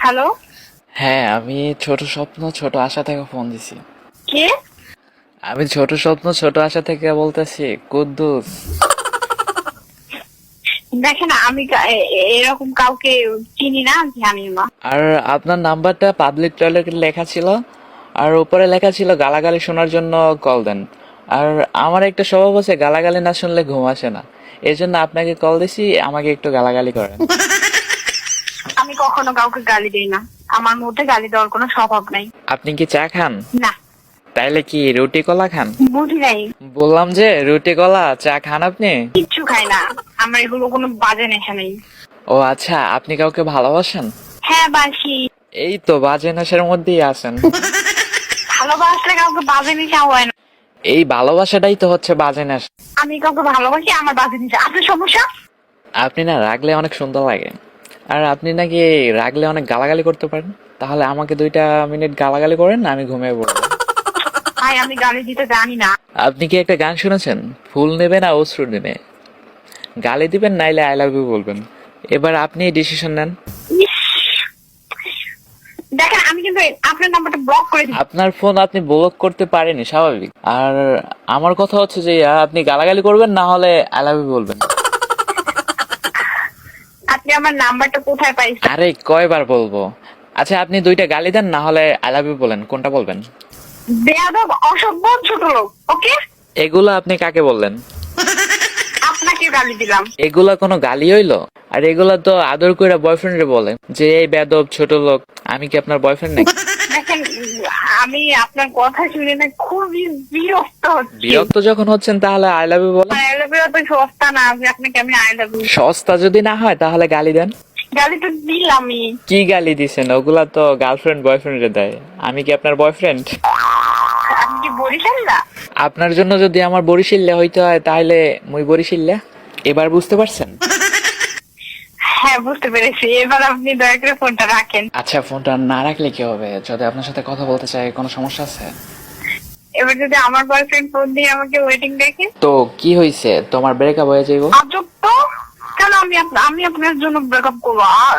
Hello হ্যাঁ আমি ছোট স্বপ্ন ছোট আশা থেকে ফোন দিছি। কে? আমি ছোট স্বপ্ন ছোট আশা থেকে বলতেছি কুদ্দুস। দেখেন আমি এরকম কাউকে চিনি না জানি না। আর আপনার নাম্বারটা পাবলিক টয়লেটে লেখা ছিল আর উপরে লেখা ছিল গালাগালি শোনার জন্য কল দেন। আর আমার একটা স্বভাব আছে গালাগালি না শুনলে ঘুম আসে না। এই জন্য আপনাকে কল দিছি আমাকে একটু গালাগালি করেন। আমি কখনো কাউকে গালি দিই না। আমার মধ্যে গালি দেওয়ার কোনো স্বভাব নাই। আপনি কি চা খান? না। তাইলে কি রুটি কলা খান? বুঝি নাই। বললাম যে রুটি কলা চা খান আপনি? কিচ্ছু খাই না। আমার এগুলো কোনো বাজে নেশা নেই। ও আচ্ছা আপনি কাউকে ভালোবাসেন? হ্যাঁ বাসি। এই তো বাজে নেশার মধ্যেই আছেন। ভালোবাসলে কাউকে বাজে নেশা হয় না। এই ভালোবাসাটাই তো হচ্ছে বাজে নেশা। আমি কাউকে ভালোবাসি আমার বাজে নেশা। আপনার সমস্যা? আপনি না রাগলে অনেক সুন্দর লাগে। আর আপনি নাকি রাগলে অনেক গালাগালি করতে পারেন। তাহলে আমাকে দুইটা মিনিট গালাগালি করেন আমি ঘুমিয়ে পড়ব। ভাই আমি গালি দিতে জানি না। আপনি কি একটা গান শুনেছেন? ফুল নেবে না অশ্রু নেবে। গালি দিবেন নাইলে আই লাভ ইউ বলবেন। এবার আপনি ডিসিশন নেন! দেখেন আমি কিন্তু আপনার নাম্বারটা ব্লক করে দিই আপনার ফোন আপনি ব্লক করতে পারেনি স্বাভাবিক। আর আমার কথা হচ্ছে যে আপনি গালাগালি করবেন না হলে আই লাভ ইউ বলবেন। আপনি আমার নাম্বারটা কোথায় আরে কয়বার বলব? আচ্ছা আপনি দুইটা গালি দেন না হলে আই লাভ ইউ বলেন। কোনটা বলবেন? বেয়াদব অসভ্য ছোট লোক ওকে? এগুলো আপনি কাকে বললেন? আপনাকে গালি দিলাম। এগুলা কোনো গালি হইল? আর এগুলা তো আদর করে বয়ফ্রেন্ডে বলে যে এই বেদব ছোট লোক আমি কি আপনার বয়ফ্রেন্ড নাকি? আমি আপনার কথা শুনে না খুবই বিরক্ত হচ্ছি। বিরক্ত যখন হচ্ছেন তাহলে আই লাভ ইউ বলেন। আই লাভ ইউ তো সস্তা না আপনাকে আমি আই লাভ ইউ সস্তা যদি না হয় তাহলে গালি দেন। গালি তো দিলামই। কি গালি দিছেন? ওগুলা তো গার্লফ্রেন্ড বয়ফ্রেন্ডে দেয়। আমি কি আপনার বয়ফ্রেন্ড আপনি কি বরিশাল না? আপনার জন্য যদি আমার বরিশিল্লা হইতে হয় তাহলে মুই বরিশিল্লা এবার বুঝতে পারছেন? হ্যাঁ বুঝতে পেরেছি। এবার আপনি দয়া করে ফোনটা রাখেন। আচ্ছা ফোনটা না রাখলে কি হবে? যদি আপনার সাথে কথা বলতে চাই কোনো সমস্যা আছে? এবার যদি আমার বয়ফ্রেন্ড ফোন দিয়ে আমাকে ওয়েটিং দেখে? তো কি হইছে? তোমার ব্রেকআপ হয়ে যাইব? আজব তো! কেন আমি আপ- আমি আপনার জন্য ব্রেকআপ করব? আর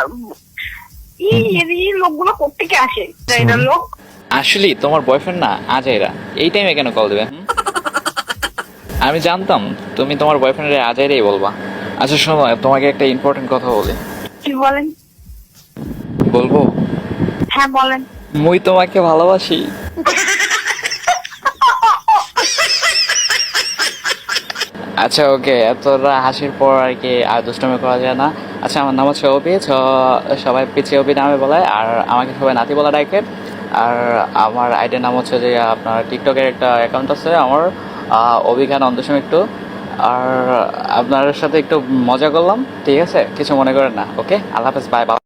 এই এই লোকগুলো কোথেকে আসে? এরা লোক? আসলে তোমার বয়ফ্রেন্ড না আজ এরা। এই টাইমে কেন কল দেবে হুম? আমি জানতাম তুমি তোমার বয়ফ্রেন্ডের আজ এরাই বলবা। আচ্ছা শোনো তোমাকে একটা ইম্পর্টেন্ট কথা বলি। কি বলেন? বলব? হ্যাঁ বলেন। মুই তোমাকে ভালোবাসি। আচ্ছা ওকে এতটা হাসির পর আর কি আর দুষ্টমি করা যায় না। আচ্ছা আমার নাম হচ্ছে ছ সবাই পিছিয়ে অপি নামে বলে আর আমাকে সবাই নাতি বলা ডাকে। আর আমার আইডির নাম হচ্ছে যে আপনার টিকটকের একটা অ্যাকাউন্ট আছে আমার অভিজ্ঞান অন্ধসম একটু আর, আপনার সাথে একটু মজা করলাম, ঠিক আছে? কিছু মনে করেন না, ওকে? আল্লাহ হাফেজ বাই বাই